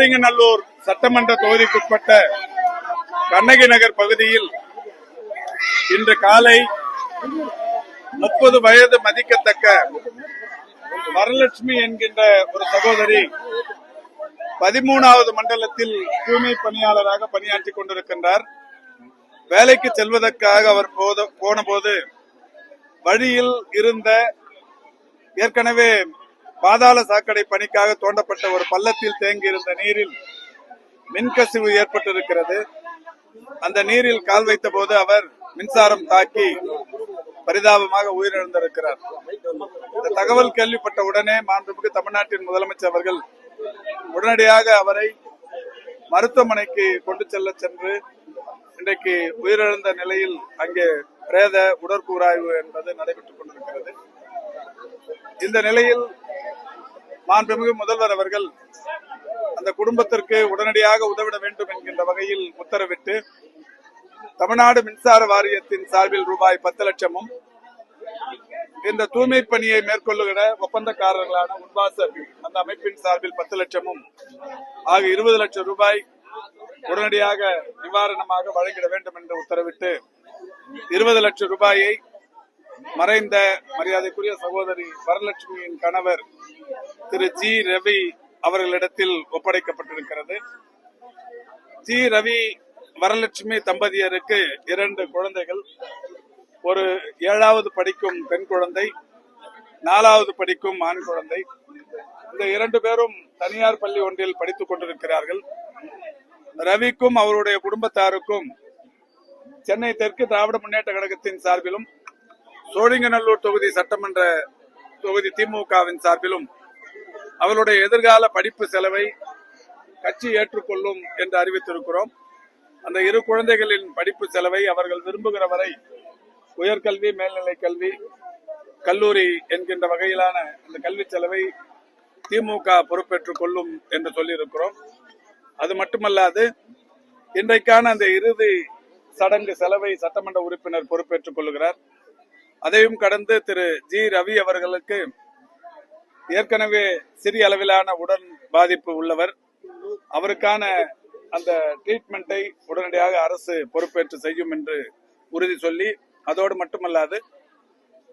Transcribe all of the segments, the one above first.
சோழிங்கநல்லூர் சட்டமன்ற தொகுதிக்குட்பட்ட கண்ணகி நகர் பகுதியில் இன்று காலை முப்பது வயது மதிக்கத்தக்க வரலட்சுமி என்கின்ற ஒரு சகோதரி பதிமூணாவது மண்டலத்தில் தூய்மை பணியாளராக பணியாற்றி கொண்டிருக்கின்றார். வேலைக்கு செல்வதற்காக அவர் போன போனபோது வழியில் இருந்த ஏற்கனவே பாதாள சாக்கடை பணிக்காக தோண்டப்பட்ட ஒரு பள்ளத்தில் தேங்கி இருந்த நீரில் மின்கசிவு ஏற்பட்டிருக்கிறது. அந்த நீரில் கால் வைத்த போது அவர் மின்சாரம் தாக்கி பரிதாபமாக உயிரிழந்திருக்கிறார். இந்த தகவல் கேள்விப்பட்ட உடனே மாண்புமிகு தமிழ்நாட்டின் முதலமைச்சர் அவர்கள் உடனடியாக அவரை மருத்துவமனைக்கு கொண்டு செல்ல சென்று இன்றைக்கு உயிரிழந்த நிலையில் அங்கே பிரேத உடற்கூறாய்வு என்பது நடைபெற்றுக் கொண்டிருக்கிறது. இந்த நிலையில் மாண்புமிகு முதல்வர் அவர்கள் அந்த குடும்பத்திற்கு உடனடியாக உதவிட வேண்டும் என்கின்ற வகையில் உத்தரவிட்டு தமிழ்நாடு மின்சார வாரியத்தின் சார்பில் ரூபாய் பத்து லட்சமும் இந்த தூய்மை பணியை மேற்கொள்ளுகிற ஒப்பந்தக்காரர்களான உன்வாசர் அந்த அமைப்பின் சார்பில் பத்து லட்சமும் ஆக இருபது லட்சம் ரூபாய் உடனடியாக நிவாரணமாக வழங்கிட வேண்டும் என்று உத்தரவிட்டு இருபது லட்சம் ரூபாயை மறைந்த மரியாதைக்குரிய சகோதரி வரலட்சுமியின் கணவர் திரு ஜி ரவி அவர்களிடத்தில் ஒப்படைக்கப்பட்டிருக்கிறது. ஜி ரவி வரலட்சுமி தம்பதியருக்கு இரண்டு குழந்தைகள் ஒரு ஏழாவது படிக்கும் பெண் குழந்தை நாலாவது படிக்கும் ஆண் குழந்தை. இந்த இரண்டு பேரும் தனியார் பள்ளி ஒன்றில் படித்துக் கொண்டிருக்கிறார்கள். ரவிக்கும் அவருடைய குடும்பத்தாருக்கும் சென்னை தெற்கு திராவிட முன்னேற்ற கழகத்தின் சார்பிலும் சோழிங்கநல்லூர் தொகுதி சட்டமன்ற தொகுதி திமுகவின் சார்பிலும் அவருடைய எதிர்கால படிப்பு செலவை கட்சி ஏற்றுக்கொள்ளும் என்று அறிவித்திருக்கிறோம். அந்த இரு குழந்தைகளின் படிப்பு செலவை அவர்கள் விரும்புகிற வரை உயர்கல்வி மேல்நிலை கல்வி கல்லூரி என்கின்ற வகையிலான அந்த கல்வி செலவை திமுக பொறுப்பேற்றுக் கொள்ளும் என்று சொல்லியிருக்கிறோம். அது மட்டுமல்லாது இன்றைக்கான அந்த இறுதி சடங்கு செலவை சட்டமன்ற உறுப்பினர் பொறுப்பேற்றுக் கொள்கிறார் அதையும் கடந்து திரு ஜி ரவி அவர்களுக்கு ஏற்கனவே சிறிய அளவிலான உடல் பாதிப்பு உள்ளவர். அவருக்கான அந்த ட்ரீட்மெண்ட்டை உடனடியாக அரசு பொறுப்பேற்று செய்யும் என்று உறுதி சொல்லி அதோடு மட்டுமல்லாது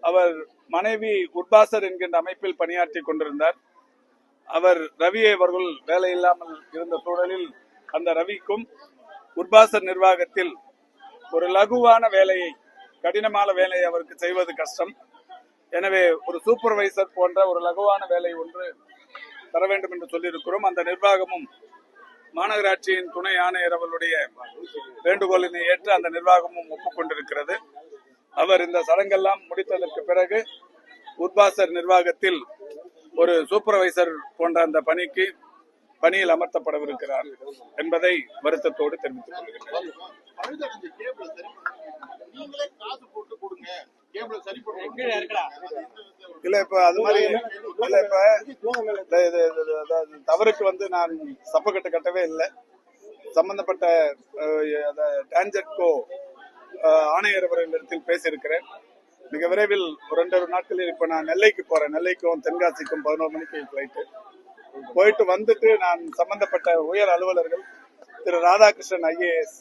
அவர் மனைவி உர்பாசர் என்கின்ற அமைப்பில் பணியாற்றி கொண்டிருந்தார். அவர் ரவி அவர்கள் வேலை இல்லாமல் இருந்த சூழலில் அந்த ரவிக்கும் உர்பாசர் நிர்வாகத்தில் ஒரு லகுவான வேலையை கடினமான வேலையை அவருக்கு செய்வது கஷ்டம். எனவே ஒரு சூப்பர்வைசர் போன்ற ஒரு லகுவான வேலை ஒன்று தர வேண்டும் என்று சொல்லியிருக்கிறோம். அந்த நிர்வாகமும் மாநகராட்சியின் துணை ஆணையர் அவர்களுடைய வேண்டுகோளினை ஏற்று அந்த நிர்வாகமும் ஒப்புக்கொண்டிருக்கிறது. அவர் இந்த சடங்கெல்லாம் முடித்ததற்கு பிறகு உட்பாசர் நிர்வாகத்தில் ஒரு சூப்பர்வைசர் போன்ற அந்த பணிக்கு பணியில் அமர்த்தப்படவிருக்கிறார் என்பதை வருத்தத்தோடு தெரிவித்துக் கொள்கிறேன். இல்ல இப்ப அது மாதிரி இல்ல இப்ப இது அதாவது தவறுக்கு வந்து நான் சப்பக்கட்டு கட்டவே இல்லை. சம்பந்தப்பட்ட டான்ஜெட்கோ ஆணையர் அவர்களிடத்தில் பேசியிருக்கிறேன். மிக விரைவில் ஒரு ரெண்டு நாட்களில் இப்ப நான் நெல்லைக்கு போறேன். நெல்லைக்கும் தென்காசிக்கும் பதினோரு மணிக்கு ஃபிளைட்டு போயிட்டு வந்துட்டு நான் சம்பந்தப்பட்ட உயர் அலுவலர்கள் திரு ராதாகிருஷ்ணன் ஐஏஎஸ்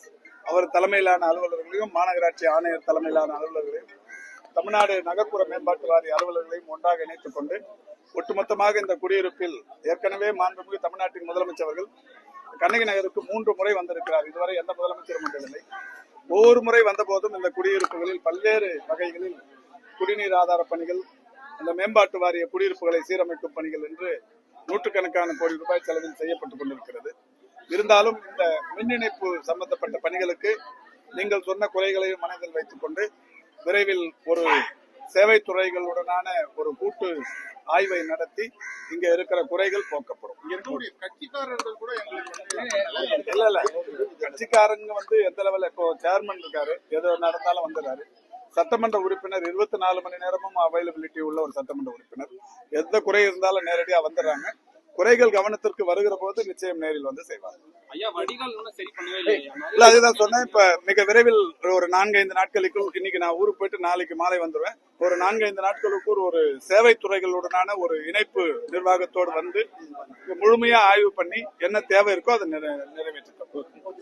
அவர் தலைமையிலான அலுவலர்களையும் மாநகராட்சி ஆணையர் தலைமையிலான அலுவலர்களையும் தமிழ்நாடு நகர்ப்புற மேம்பாட்டு வாரிய அலுவலர்களையும் ஒன்றாக இணைத்துக் கொண்டு ஒட்டுமொத்தமாக இந்த குடியிருப்பில் ஏற்கனவே மாண்புமிகு தமிழ்நாட்டின் முதலமைச்சர் அவர்கள் கண்ணகி நகருக்கு மூன்று முறை வந்திருக்கிறார். இதுவரை எந்த முதலமைச்சரும் வந்ததில்லை. ஒவ்வொரு முறை வந்தபோதும் இந்த குடியிருப்புகளில் பல்வேறு வகைகளில் குடிநீர் ஆதார பணிகள் அந்த மேம்பாட்டு வாரிய குடியிருப்புகளை சீரமைக்கும் பணிகள் என்று நூற்றுக்கணக்கான கோடி ரூபாய் செலவில் செய்யப்பட்டுக் கொண்டிருக்கிறது. இருந்தாலும் இந்த மின் இணைப்பு சம்பந்தப்பட்ட பணிகளுக்கு நீங்கள் சொன்ன குறைகளையும் மனதில் வைத்துக் கொண்டு விரைவில் ஒரு சேவை துறைகளுடனான ஒரு கூட்டு ஆய்வை நடத்தி இங்க இருக்கிற குறைகள் போக்கப்படும். கட்சிக்காரர்கள் கூட இல்ல இல்ல கட்சிக்காரங்க வந்து எந்த லெவல்ல இப்போ சேர்மன் இருக்காரு எது நடந்தாலும் வந்துடுறாரு. சட்டமன்ற உறுப்பினர் இருபத்தி நாலு மணி நேரமும் அவைலபிலிட்டி உள்ள ஒரு சட்டமன்ற உறுப்பினர். எந்த குறை இருந்தாலும் நேரடியா வந்துடுறாங்க. குறைகள் கவனத்திற்கு வருகிற போது நிச்சயம் நேரில் வந்து செய்வார் ஐயா வடிகால் இன்னும் சரி பண்ணவே இல்லையா? இல்ல அதுதான் சொன்னேன். இப்ப மிக விரைவில் ஒரு நான்கைந்து நாட்களுக்குள் இன்னைக்கு நான் ஊருக்கு போயிட்டு நாளைக்கு மாலை வந்துருவேன். ஒரு நான்கைந்து நாட்களுக்குள் ஒரு சேவை துறைகளுடனான ஒரு இணைப்பு நிர்வாகத்தோடு வந்து முழுமையா ஆய்வு பண்ணி என்ன தேவை இருக்கோ அதை நிறை- நிறைவேற்றிட்டோம்